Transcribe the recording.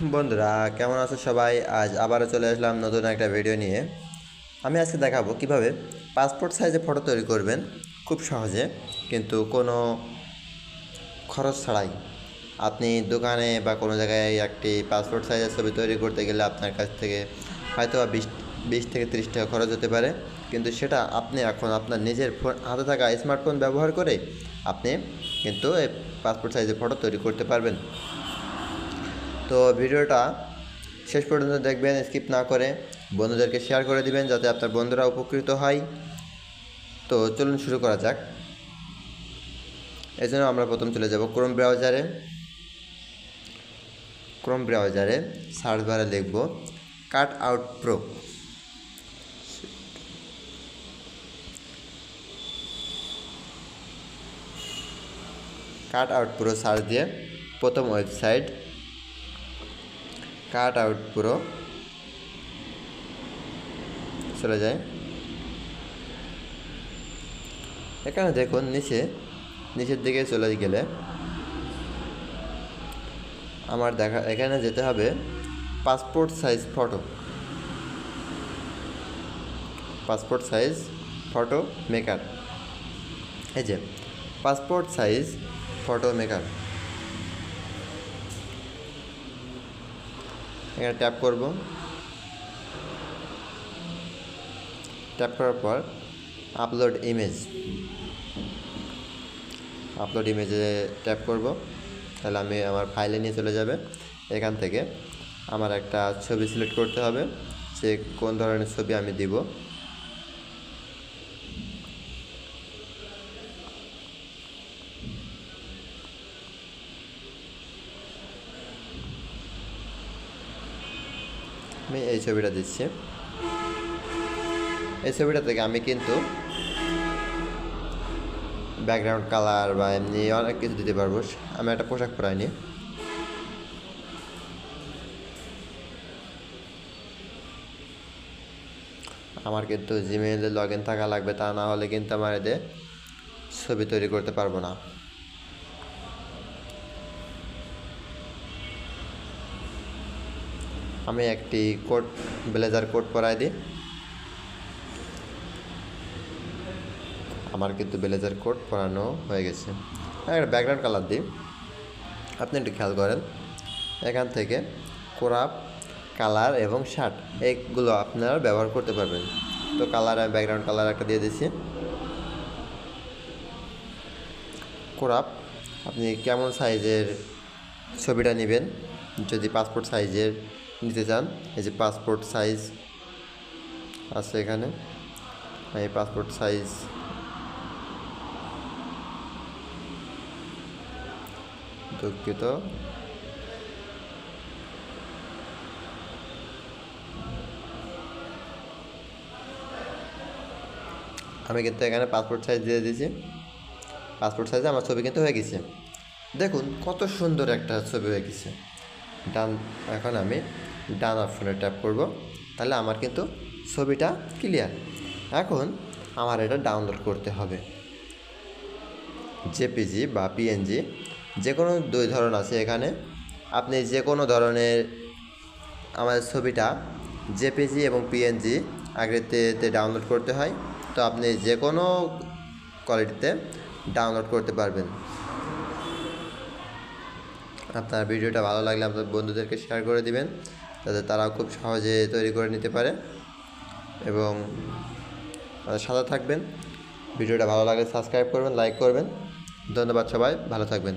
বন্ধুরা, কেমন আছো সবাই? আজ আবারও চলে আসলাম নতুন একটা ভিডিও নিয়ে। আমি আজকে দেখাবো কীভাবে পাসপোর্ট সাইজে ফটো তৈরি করবেন। খুব সহজে, কিন্তু কোনো খরচ ছাড়াই। আপনি দোকানে বা কোনো জায়গায় একটি পাসপোর্ট সাইজের ছবি তৈরি করতে গেলে আপনার কাছ থেকে হয়তো বা বিশ বিশ থেকে তিরিশ টাকা খরচ হতে পারে। কিন্তু সেটা আপনি এখন আপনার নিজের ফোন হাতে থাকা স্মার্টফোন ব্যবহার করে আপনি কিন্তু এই পাসপোর্ট সাইজের ফটো তৈরি করতে পারবেন। তো ভিডিওটা শেষ পর্যন্ত দেখবেন স্কিপ না করে বন্ধুদেরকে শেয়ার করে দিবেন যাতে আপনার বন্ধুরা উপকৃত হয়। তো চলুন শুরু করা যাক। এই জন্য আমরা প্রথম চলে যাব ক্রোম ব্রাউজারে ক্রোম ব্রাউজারে সার্চ বারে লিখব cut out pro cut out pro search দিয়ে প্রথম ওয়েবসাইট কাট আউট পুরো। চলে যায় এখানে দেখুন নিচে, নিচের দিকে চলে গেলে আমার দেখা, এখানে যেতে হবে passport size photo passport size photo maker এই যে পাসপোর্ট সাইজ ফটো মেকার এখানে ট্যাপ করব। ট্যাপ করার পর আপলোড ইমেজ আপলোড ইমেজে ট্যাপ করব। তাহলে আমি আমার ফাইলে নিয়ে চলে যাবে। এখান থেকে আমার একটা ছবি সিলেক্ট করতে হবে। যে কোন ধরনের ছবি আমি দিব। আমি এই ছবিটা দিচ্ছি। এই ছবিটা থেকে আমি কিন্তু ব্যাকগ্রাউন্ড কালার বা এমনি অনেক কিছু দিতে পারব। আমি একটা পোশাক পরাইনি। আমার কিন্তু জিমেইলে লগ ইন থাকা লাগবে, তা না হলে কিন্তু আমার এতে ছবি তৈরি করতে পারব না। আমি একটি কোট, ব্লেজার কোট পরাই দিই। আমার কিন্তু ব্লেজার কোট পরানো হয়ে গেছে। একটা ব্যাকগ্রাউন্ড কালার দিই। আপনি একটু খেয়াল করেন। এখান থেকে কোরাপ, কালার এবং শার্ট এইগুলো আপনারা ব্যবহার করতে পারবেন। তো কালার, আমি ব্যাকগ্রাউন্ড কালার একটা দিয়ে দিচ্ছি কোরাপ, আপনি কেমন সাইজের ছবিটা নেবেন? যদি পাসপোর্ট সাইজের নিতে চান, এই যে পাসপোর্ট সাইজ আছে এখানে, এই পাসপোর্ট সাইজ দুঃখিত। আমি কিন্তু এখানে পাসপোর্ট সাইজ দিয়ে দিয়েছি। পাসপোর্ট সাইজে আমার ছবি কিন্তু হয়ে গেছে। দেখুন, কত সুন্দর একটা ছবি হয়ে গেছে। ডান, এখন আমি ডান অপশনে ট্যাপ করব, তাহলে আমার কিন্তু ছবিটা ক্লিয়ার এখন আমার এটা ডাউনলোড করতে হবে। জেপিজি বা পিএনজি যে কোনো দুই ধরন আছে এখানে। আপনি যে কোনো ধরনের আমাদের ছবিটা জেপিজি এবং পিএনজি আগেতে ডাউনলোড করতে হয়, তো আপনি যে কোনো কোয়ালিটিতে ডাউনলোড করতে পারবেন। আপনার ভিডিওটা ভালো লাগলে আপনার বন্ধুদেরকে শেয়ার করে দিবেন, যাতে তারাও খুব সহজে তৈরি করে নিতে পারে। এবং সাদা থাকবেন। ভিডিওটা ভালো লাগলে সাবস্ক্রাইব করবেন লাইক করবেন। ধন্যবাদ সবাই, ভালো থাকবেন।